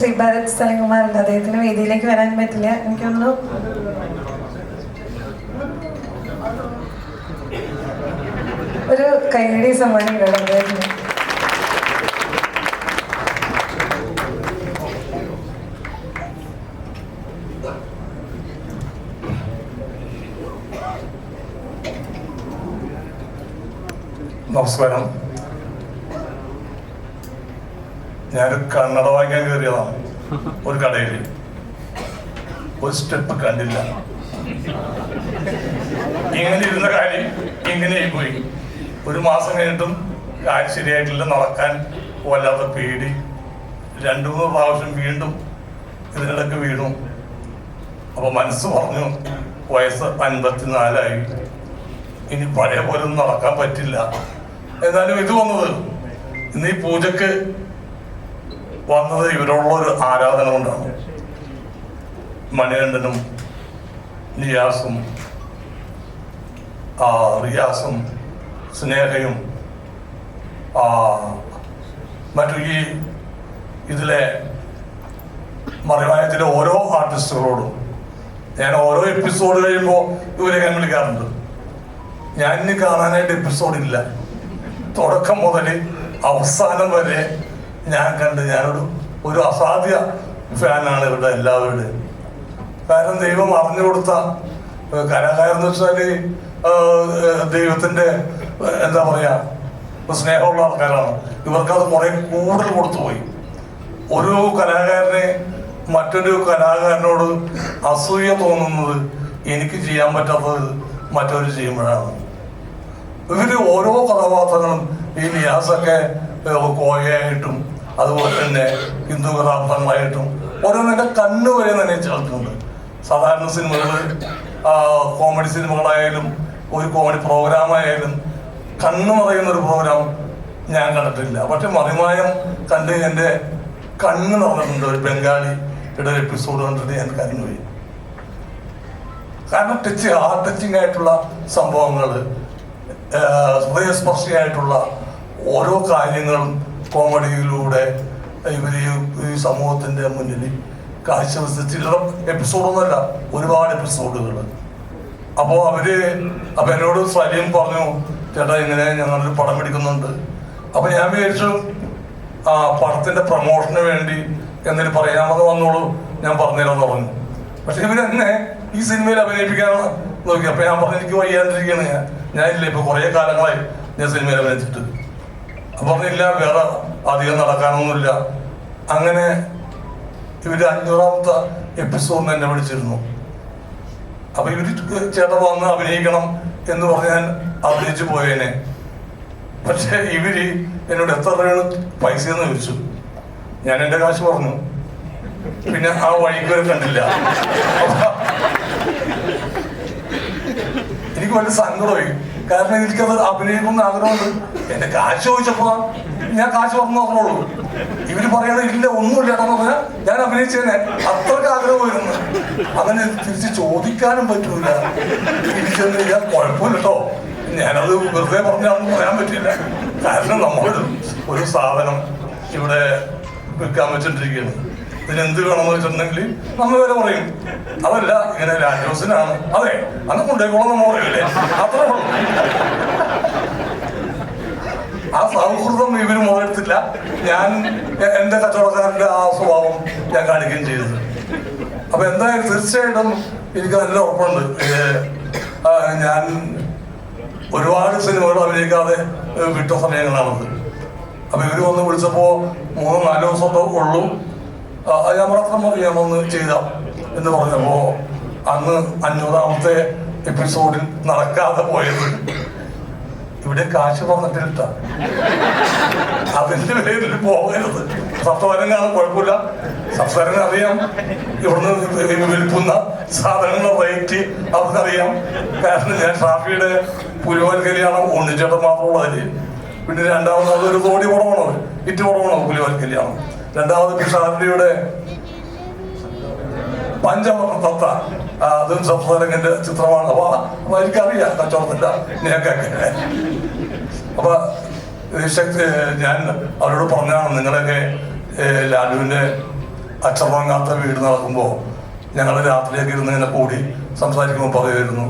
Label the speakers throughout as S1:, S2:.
S1: ശ്രീ ഭരത് സലകുമാറുണ്ട് അദ്ദേഹത്തിന് വേദിയിലേക്ക് വരാൻ പറ്റില്ല. എനിക്കൊന്നു ഒരു കൈയടി സമ്മാനിക്കണം അദ്ദേഹത്തിന്.
S2: നമസ്കാരം. ഞാൻ കണ്ണട വാങ്ങിക്കാൻ കയറിയതാണ് ഒരു കടയിൽ ഒരു സ്റ്റെപ്പ് കണ്ടില്ല. ഇങ്ങനെ ഇരുന്ന കാര്യം ഇങ്ങനെ പോയി ഒരു മാസം കഴിഞ്ഞിട്ടും കാര്യം ശരിയായിട്ടില്ല നടക്കാൻ വല്ലാത്ത പേടി. രണ്ടു മൂന്ന് പ്രാവശ്യം വീണ്ടും ഇതിനിടയ്ക്ക് വീണു. അപ്പൊ മനസ്സ് പറഞ്ഞു വയസ്സ് അൻപത്തിനാലായി. ഇനി പഴയ പോലെ ഒന്നും നടക്കാൻ പറ്റില്ല. എന്നാലും ഇത് വന്നത് ഇന്ന് ഈ പൂജക്ക് വന്നത് ഇവരുള്ള ഒരു ആരാധന കൊണ്ടാണ്. മണികണ്ഠനും നിയാസും റിയാസും സ്നേഹയും ആ മറ്റു ഈ ഇതിലെ മറിവായത്തിലെ ഓരോ ആർട്ടിസ്റ്റുകളോടും ഞാൻ ഓരോ എപ്പിസോഡ് കഴിയുമ്പോൾ ഇവരെ ഞാൻ വിളിക്കാറുണ്ട്. ഞാൻ ഇനി കാണാനായിട്ട് എപ്പിസോഡ് ഇല്ല. തുടക്കം മുതൽ അവസാനം വരെ ഞാൻ കണ്ട് ഞാനൊരു ഒരു അസാധ്യ ഫാനാണ് ഇവരുടെ എല്ലാവരുടെയും കാരണം ദൈവം അറിഞ്ഞു കൊടുത്ത കലാകാരൻ ഏഹ്, ദൈവത്തിന്റെ എന്താ പറയാ സ്നേഹമുള്ള ആൾക്കാരാണ്. ഇവർക്കത് കുറെ കൂടുതൽ കൊടുത്തുപോയി ഒരു കലാകാരനെ മറ്റൊരു കലാകാരനോട് അസൂയ തോന്നുന്നത് എനിക്ക് ചെയ്യാൻ പറ്റാത്തത് മറ്റൊരു ചെയ്യുമ്പോഴാണ്. ഇവർ ഓരോ കഥാപാത്രങ്ങളും ഈ നിയാസൊക്കെ കോയായിട്ടും അതുപോലെ തന്നെ ഹിന്ദു കഥാപാത്രങ്ങളായിട്ടും ഓരോന്നിന്റെ കണ്ണുവരെ തന്നെ ചേർക്കുന്നുണ്ട് സാധാരണ സിനിമകൾ കോമഡി സിനിമകളായാലും ഒരു കോമഡി പ്രോഗ്രാം ആയാലും കണ്ണ് മറയുന്ന ഒരു പ്രോഗ്രാം ഞാൻ കണ്ടിട്ടില്ല. പക്ഷെ മറിമായം കണ്ട് എന്റെ കണ്ണ് നിറഞ്ഞിട്ടുണ്ട്. ഒരു ബംഗാളിയുടെ എപ്പിസോഡ് കണ്ടിട്ട് ഞാൻ കരഞ്ഞുപോയി കാരണം ടച്ച് ഹാർട്ട് ടച്ചിങ് ആയിട്ടുള്ള സംഭവങ്ങൾ ഹൃദയസ്പർശിയായിട്ടുള്ള ഓരോ കാര്യങ്ങളും കോമഡിയിലൂടെ ഇവർ ഈ സമൂഹത്തിന്റെ മുന്നിൽ കാഴ്ചവെച്ച ചില്ലറ എപ്പിസോഡൊന്നുമല്ല ഒരുപാട് എപ്പിസോഡുകൾ അപ്പോൾ അവർ അപ്പം എന്നോട് സലീം പറഞ്ഞു ചേട്ടാ ഇങ്ങനെ ഞങ്ങളൊരു പടം പിടിക്കുന്നുണ്ട് അപ്പം ഞാൻ വിചാരിച്ചു ആ പടത്തിന്റെ പ്രൊമോഷന് വേണ്ടി എന്തെങ്കിലും പറയാമെന്ന് വന്നോളൂ ഞാൻ പറഞ്ഞുതരാമെന്ന് പറഞ്ഞു പക്ഷെ ഇവരെന്നെ ഈ സിനിമയിൽ അഭിനയിപ്പിക്കാനാണ് നോക്കി അപ്പം ഞാൻ പറഞ്ഞു എനിക്ക് വയ്യാണ്ടിരിക്കുകയാണ് ഞാൻ. ഞാനില്ല ഇപ്പൊ കുറെ കാലങ്ങളായി ഞാൻ സിനിമയിൽ അഭിനയിച്ചിട്ട്. പറഞ്ഞില്ല വേറെ അധികം നടക്കാനൊന്നുമില്ല. അങ്ങനെ ഇവർ അഞ്ഞൂറാമത്തെ എപ്പിസോഡിന് എന്നെ വിളിച്ചിരുന്നു. അപ്പൊ ഇവർ ചേട്ടൻ വന്ന് അഭിനയിക്കണം എന്ന് പറഞ്ഞ് ഞാൻ അഭിനയിച്ചു പോയേനെ. പക്ഷെ ഇവർ എന്നോട് എത്ര രൂപയാണ് പൈസ എന്ന് ചോദിച്ചു. ഞാൻ എന്റെ കാശ് പറഞ്ഞു പിന്നെ ആ വഴിക്ക് വരെ കണ്ടില്ല. എനിക്ക് വലിയ സങ്കടമായി. കാരണം എനിക്കത് അഭിനയിക്കുന്ന ആഗ്രഹമുണ്ട്. എന്റെ കാശ് ചോദിച്ചപ്പോ ഞാൻ കാശ് പറഞ്ഞു നോക്കണുള്ളൂ ഇവർ പറയണ ഇല്ല ഒന്നുമില്ല എന്ന് പറഞ്ഞാൽ ഞാൻ അഭിനയിച്ചേനെ. അത്രയ്ക്ക് ആഗ്രഹമായിരുന്നു. അങ്ങനെ തിരിച്ച് ചോദിക്കാനും പറ്റൂല തിരിച്ചെന്ന് കുഴപ്പമില്ല കേട്ടോ. ഞാനത് വെറുതെ പറഞ്ഞാണെന്ന് പറയാൻ പറ്റില്ല. കാരണം നമ്മളൊരു ഒരു സാധനം ഇവിടെ വിൽക്കാൻ വെച്ചിട്ടിരിക്കുകയാണ് ഇതിന് എന്ത് വേണമെന്ന് വെച്ചിട്ടുണ്ടെങ്കിൽ നമ്മൾ വരെ പറയും. അതല്ല ഇങ്ങനെ രാജോസിനാണ്. അതെ അന്ന് കൊണ്ടേക്കോളം നമ്മൾ പറയില്ലേ അത്രേ ആ സൗഹൃദം ഇവർ മുതലെടുത്തില്ല ഞാൻ എന്റെ കച്ചവടക്കാരന്റെ ആ സ്വഭാവം ഞാൻ കാണിക്കുകയും ചെയ്തത്. അപ്പൊ എന്തായാലും തീർച്ചയായിട്ടും എനിക്ക് നല്ല ഉറപ്പുണ്ട്. ഞാൻ ഒരുപാട് സിനിമകൾ അഭിനയിക്കാതെ വിട്ട സമയങ്ങളാണത്. അപ്പൊ ഇവർ വന്ന് വിളിച്ചപ്പോ മൂന്നോ നാലോ ദിവസമൊക്കെ ഉള്ളൂ. ആ, അറിയാമെന്ന് ചെയ്താം എന്ന് പറഞ്ഞപ്പോ അന്ന് അഞ്ഞൂറാമത്തെ എപ്പിസോഡിൽ നടക്കാതെ പോയത്. ഇവിടെ കാശ് പറഞ്ഞിട്ടില്ല. അതിന്റെ പേരിൽ പോകരുത്. സപ്തവരം കാണാൻ കുഴപ്പമില്ല. സപ്തവരം അറിയാം ഇവിടുന്ന് വിൽക്കുന്ന സാധനങ്ങളുടെ റേറ്റ് അവർക്കറിയാം. കാരണം ഞാൻ ഷാഫിയുടെ പുലിവാൽക്കലിയാണ് ഉണ്ണിച്ചേട്ടൻ മാത്രമുള്ളതിൽ പിന്നെ രണ്ടാമത് അതൊരു തോടി കുറവാണോ ഇറ്റ് കുറവാണോ പുലിവാൽക്കലിയാണ്. രണ്ടാമത് പിഷാരിയുടെ പഞ്ചവർണത്ത അതും സപ്തരംഗന്റെ ചിത്രമാണ്. അപ്പൊ അപ്പൊ എനിക്കറിയാം കച്ചവടത്തിന്റെ ഞങ്ങൾക്കൊക്കെ അപ്പൊ ഞാൻ അവരോട് പറഞ്ഞാണ് നിങ്ങളൊക്കെ ലാലുവിന്റെ അച്ഛറങ്ങാത്ത വീട് നടക്കുമ്പോൾ ഞങ്ങൾ രാത്രിയൊക്കെ ഇരുന്ന് ഇങ്ങനെ കൂടി സംസാരിക്കുമ്പോൾ പറയുമായിരുന്നു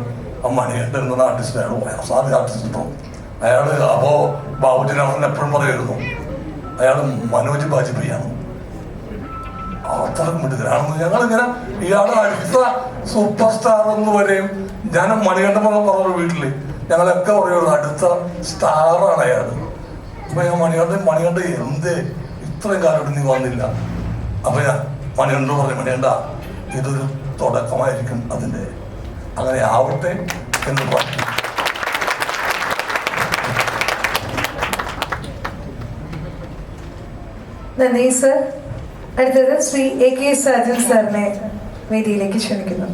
S2: മണികണ്ഠൻ എന്ന ആർട്ടിസ്റ്റ് അയാൾ ആർട്ടിസ്റ്റ് അയാൾ അപ്പോൾ ബാബുജിനാഥൻ എപ്പോഴും പറയുമായിരുന്നു അയാൾ മനോജ് ബാജ്പേയിയാണ് അത്ര മിടുക്കനാണെന്ന് ഞങ്ങളിങ്ങനെ ഇയാളെ അടുത്ത സൂപ്പർ സ്റ്റാർ എന്ന് വരെയും ഞാൻ മണികണ്ഠൻ പറഞ്ഞ വീട്ടിൽ ഞങ്ങളൊക്കെ പറയുള്ളൂ അടുത്ത സ്റ്റാറാണ് അയാൾ അപ്പൊ ഞാൻ മണികണ്ഠൻ മണികണ്ഠൻ എന്ത്? ഇത്രയും കാലം നീ വന്നില്ല. അപ്പൊ ഞാൻ മണികണ്ഠൻ പറഞ്ഞു മണികണ്ഠ ഇതൊരു തുടക്കമായിരിക്കും അതിന്റെ അങ്ങനെ ആവട്ടെ എന്ന് പറഞ്ഞു.
S1: നന്ദി സർ. അടുത്തത് ശ്രീ എ കെ സാജൻ സാറിനെ വേദിയിലേക്ക് ക്ഷണിക്കുന്നു.